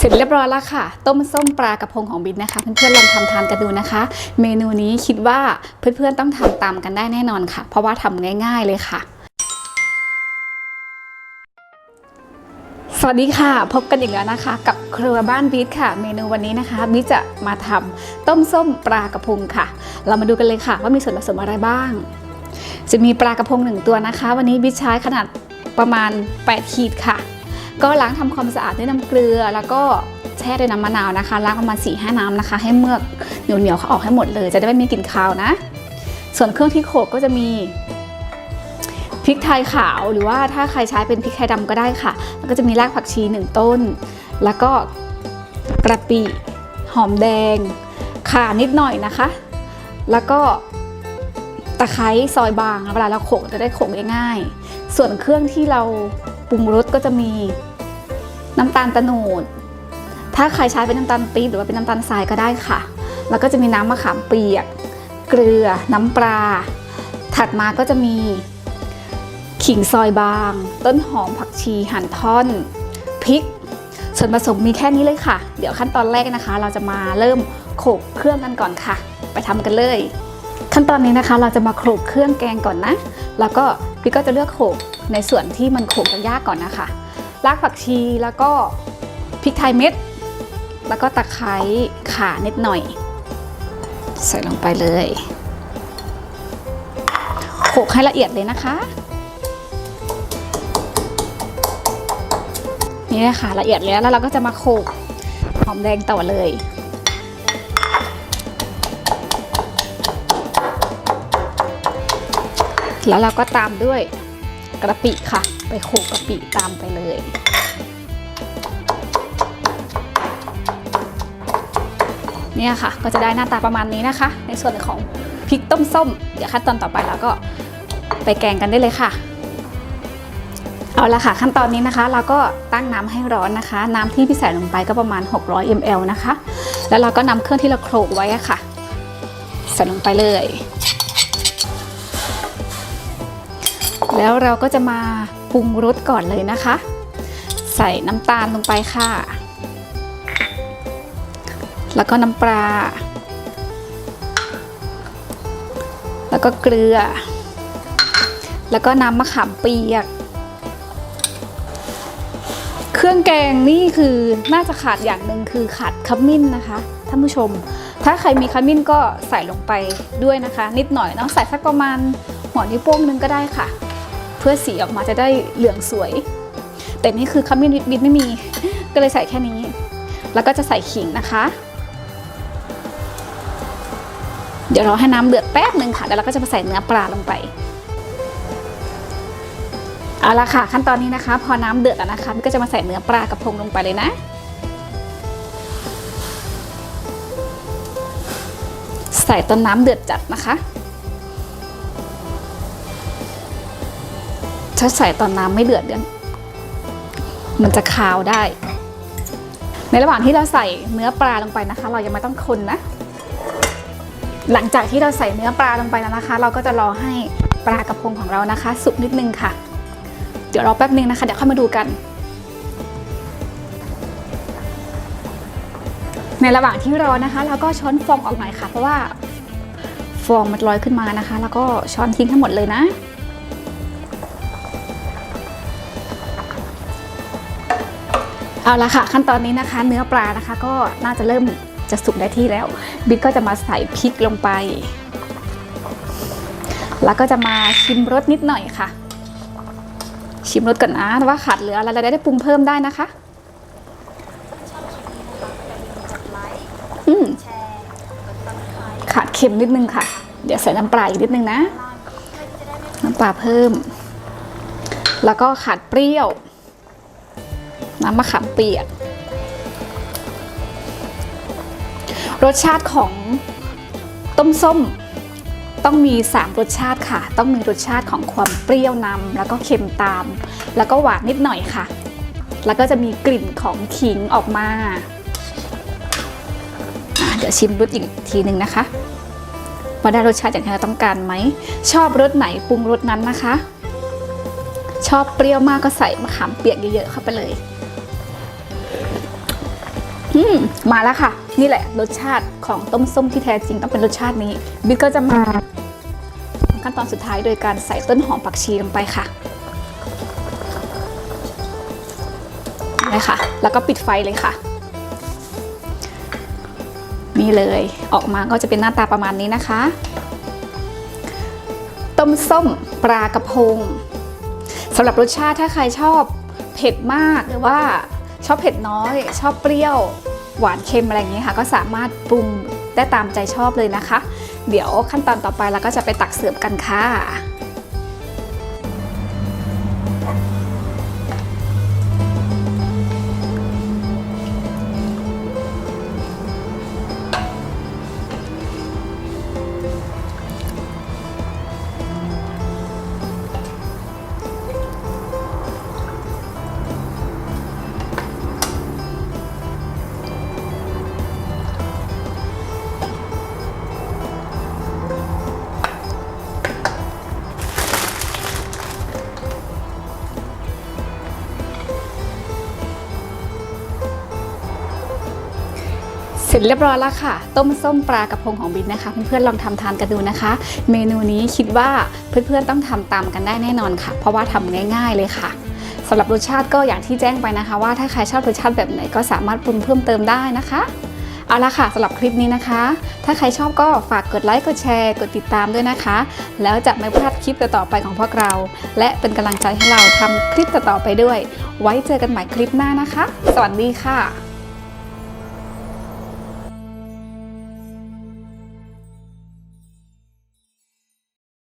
เสร็จเรียบร้อยแล้วค่ะ ต้มส้มปลากระพงของบินนะคะ เพื่อนๆลองทำทานกันดูนะคะ เมนูนี้คิดว่าเพื่อนๆต้องทำตามกันได้แน่นอนค่ะ เพราะว่าทำง่ายๆเลยค่ะ สวัสดีค่ะ พบกันอีกแล้วนะคะ กับครัวบ้านบิ๊ค่ะ เมนูวันนี้นะคะบิ๊จะมาทำต้มส้มปลากระพงค่ะ เรามาดูกันเลยค่ะ ว่ามีส่วนผสมอะไรบ้าง จะมีปลากระพงหนึ่งตัวนะคะ วันนี้บิ๊ใช้ขนาดประมาณ 8 ขีดค่ะ ก็ล้างทำความสะอาดด้วยน้ำเกลือ แล้วก็แช่ด้วยน้ำมะนาวนะคะล้างประมาณ4ี่ห้าน้ำนะคะ ให้เมือกเหนียวๆเขาออกให้หมดเลย จะได้ไม่มีกลิ่นคาวนะ ส่วนเครื่องที่โขกก็จะมีพริกไทยขาวหรือว่าถ้าใครใช้เป็นพริกไทยดำก็ได้ค่ะ แล้วก็จะมีรากผักชีหนึ่งต้น แล้วก็กระปิหอมแดงข่านิดหน่อยนะคะ แล้วก็ตะไคร้ซอยบางเวลาเราโขกจะได้โขกง่ายๆส่วนเครื่องที่เรา ปรุงรสก็จะมีน้ำตาลตะโนด ถ้าใครใช้เป็นน้ำตาลปี๊บหรือว่าเป็นน้ำตาลทรายก็ได้ค่ะ แล้วก็จะมีน้ำมะขามเปียก เกลือ น้ำปลา ถัดมาก็จะมีขิงซอยบาง ต้นหอมผักชีหั่นท่อน พริก ส่วนผสมมีแค่นี้เลยค่ะ เดี๋ยวขั้นตอนแรกนะคะ เราจะมาเริ่มโขลกเครื่องกันก่อนค่ะ ไปทำกันเลย ขั้นตอนนี้นะคะ เราจะมาโขลกเครื่องแกงก่อนนะ แล้วก็ พี่ก็จะเลือกโขลกในส่วนที่มันโขลกยากก่อนนะคะ รากผักชีแล้วก็พริกไทยเม็ด แล้วก็ตะไคร้ข่านิดหน่อย ใส่ลงไปเลยโขลกให้ละเอียดเลยนะคะ นี่นะคะละเอียดแล้วแล้วเราก็จะมาโขลกหอมแดงต่อเลย แล้วเราก็ตามด้วยกระปิค่ะ ไปโขกกระปิตามไปเลยเนี่ยค่ะก็จะได้หน้าตาประมาณนี้นะคะ ในส่วนของพริกต้มส้ม เดี๋ยวขั้นตอนต่อไปเราก็ไปแกงกันได้เลยค่ะ เอาละค่ะ ขั้นตอนนี้นะคะ เราก็ตั้งน้ำให้ร้อนนะคะ น้ำที่พี่ใส่ลงไปก็ประมาณ 600 ml นะคะ แล้วเราก็นำเครื่องที่เราโขลกไว้ค่ะใส่ลงไปเลย แล้วเราก็จะมาปรุงรสก่อนเลยนะคะ ใส่น้ำตาลลงไปค่ะ แล้วก็น้ำปลา แล้วก็เกลือ แล้วก็น้ำมะขามเปียก เครื่องแกงนี่คือน่าจะขาดอย่างหนึ่งคือขาดขมิ้นนะคะท่านผู้ชม ถ้าใครมีขมิ้นก็ใส่ลงไปด้วยนะคะ นิดหน่อยเนาะใส่สักประมาณหัวนิ้วโป้งนึงก็ได้ค่ะ เพื่อสีออกมาจะได้เหลืองสวย แต่นี่คือขมิ้นวิตบินไม่มี ก็เลยใส่แค่นี้ แล้วก็จะใส่ขิงนะคะ เดี๋ยวเราให้น้ำเดือดแป๊บหนึ่งค่ะ แล้วเราก็จะมาใส่เนื้อปลาลงไปเอาละค่ะขั้นตอนนี้นะคะ พอน้ำเดือดแล้วนะคะก็จะมาใส่เนื้อปลากระพงลงไปเลยนะ ใส่ต้นน้ำเดือดจัดนะคะ ถ้าใส่ตอนน้ำไม่เดือดเดี๋ยวมันจะคาวได้ ในระหว่างที่เราใส่เนื้อปลาลงไปนะคะ เรายังไม่ต้องคนนะ หลังจากที่เราใส่เนื้อปลาลงไปแล้วนะคะ เราก็จะรอให้ปลากระพงของเรานะคะ สุกนิดนึงค่ะ เดี๋ยวรอแป๊บนึงนะคะ เดี๋ยวค่อยมาดูกัน ในระหว่างที่รอนะคะ เราก็ช้อนฟองออกหน่อยค่ะ เพราะว่าฟองมันลอยขึ้นมานะคะ แล้วก็ช้อนทิ้งทั้งหมดเลยนะ เอาละค่ะ ขั้นตอนนี้นะคะ เนื้อปลานะคะ ก็น่าจะเริ่มจะสุกได้ที่แล้ว บิ๊กก็จะมาใส่พริกลงไป แล้วก็จะมาชิมรสนิดหน่อยค่ะ ชิมรสก่อนนะว่าขาดเหลืออะไรเราได้ปรุงเพิ่มได้นะคะอืมขาดเค็มนิดนึงค่ะ เดี๋ยวใส่น้ำปลาอีกนิดนึงนะ น้ำปลาเพิ่ม แล้วก็ขาดเปรี้ยว น้ำมะขามเปียก รสชาติของต้มส้มต้องมี 3 รสชาติค่ะ ต้องมีรสชาติของความเปรี้ยวนำแล้วก็เค็มตาม แล้วก็หวานนิดหน่อยค่ะ แล้วก็จะมีกลิ่นของขิงออกมา เดี๋ยวชิมรสอีกทีหนึ่งนะคะว่าได้รสชาติอย่างที่เราต้องการไหม ชอบรสไหนปรุงรสนั้นนะคะ ชอบเปรี้ยวมากก็ใส่มะขามเปียกเยอะๆเข้าไปเลย มมาแล้วค่ะ นี่แหละรสชาติของต้มส้มที่แท้จริงต้องเป็นรสชาตินี้ บิ๊กก็จะมาขั้นตอนสุดท้ายโดยการใส่ต้นหอมผักชีลงไปค่ะนี่ค่ะ แล้วก็ปิดไฟเลยค่ะ นี่เลยออกมาก็จะเป็นหน้าตาประมาณนี้นะคะ ต้มส้มปลากระพงสำหรับรสชาติถ้าใครชอบเผ็ดมากหรือว่าชอบเผ็ดน้อย ชอบเปรี้ยว หวานเค็มอะไรอย่างนี้ค่ะ ก็สามารถปรุงได้ตามใจชอบเลยนะคะ เดี๋ยวขั้นตอนต่อไปเราก็จะไปตักเสิร์ฟกันค่ะ เสร็จเรียบร้อยแล้วค่ะ ต้มส้มปลากระพงของบินนะคะ เพื่อนๆลองทำทานกันดูนะคะ เมนูนี้คิดว่าเพื่อนๆต้องทำตามกันได้แน่นอนค่ะ เพราะว่าทำง่ายๆเลยค่ะสำหรับรสชาติก็อย่างที่แจ้งไปนะคะ ว่าถ้าใครชอบรสชาติแบบไหนก็สามารถปรุงเพิ่มเติมได้นะคะเอาละค่ะสำหรับคลิปนี้นะคะ ถ้าใครชอบก็ฝากกดไลค์กดแชร์ กดติดตามด้วยนะคะ แล้วจะไม่พลาดคลิปต่อไปของพวกเรา และเป็นกำลังใจให้เราทำคลิปต่อไปด้วย ไว้เจอกันใหม่คลิปหน้านะคะ สวัสดีค่ะ